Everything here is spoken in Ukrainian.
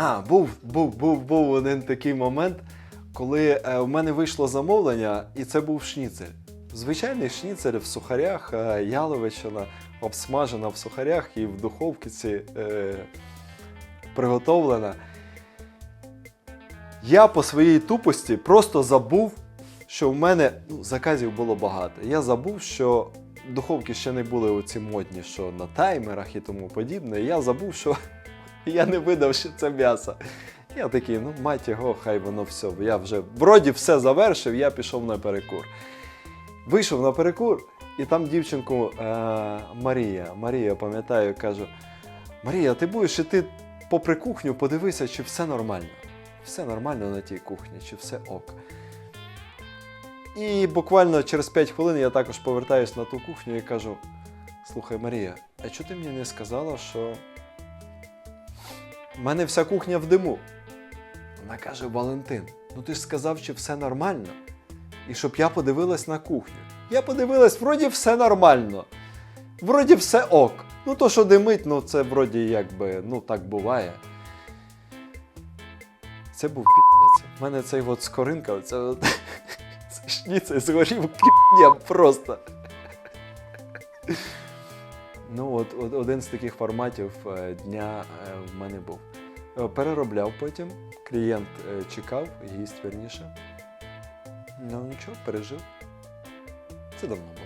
А, був, був, був, був один такий момент, коли е, в мене вийшло замовлення, і це був шніцель. Звичайний шніцель в сухарях, е, яловичина, обсмажена в сухарях і в духовці е, приготовлена. Я по своїй тупості просто забув, що в мене ну, заказів було багато. Я забув, що духовки ще не були оці модні, що на таймерах і тому подібне. Я забув, що я не видав ще це м'ясо. Я такий, ну мать його, хай воно все. Я вже вроді все завершив, я пішов на перекур. Вийшов на перекур, і там дівчинку е, Марія. Марія, пам'ятаю, кажу: Марія, ти будеш іти попри кухню, подивися, чи все нормально. Все нормально на тій кухні, чи все ок. І буквально через 5 хвилин я також повертаюсь на ту кухню і кажу: слухай, Марія, а чого ти мені не сказала, що в мене вся кухня в диму? Вона каже: Валентин, ну ти ж сказав, чи все нормально. І щоб я подивилась на кухню. Я подивилась, вроді все нормально. Вроді все ок. Ну то, що димить, ну це вроді якби, ну так буває. Це був пі***ць. У мене цей от скоринка, от, це згорів пі***ня просто. Ну, от, от один з таких форматів е, дня е, в мене був. Е, Переробляв потім, клієнт чекав, гість верніше. Ну нічого, пережив. Це давно.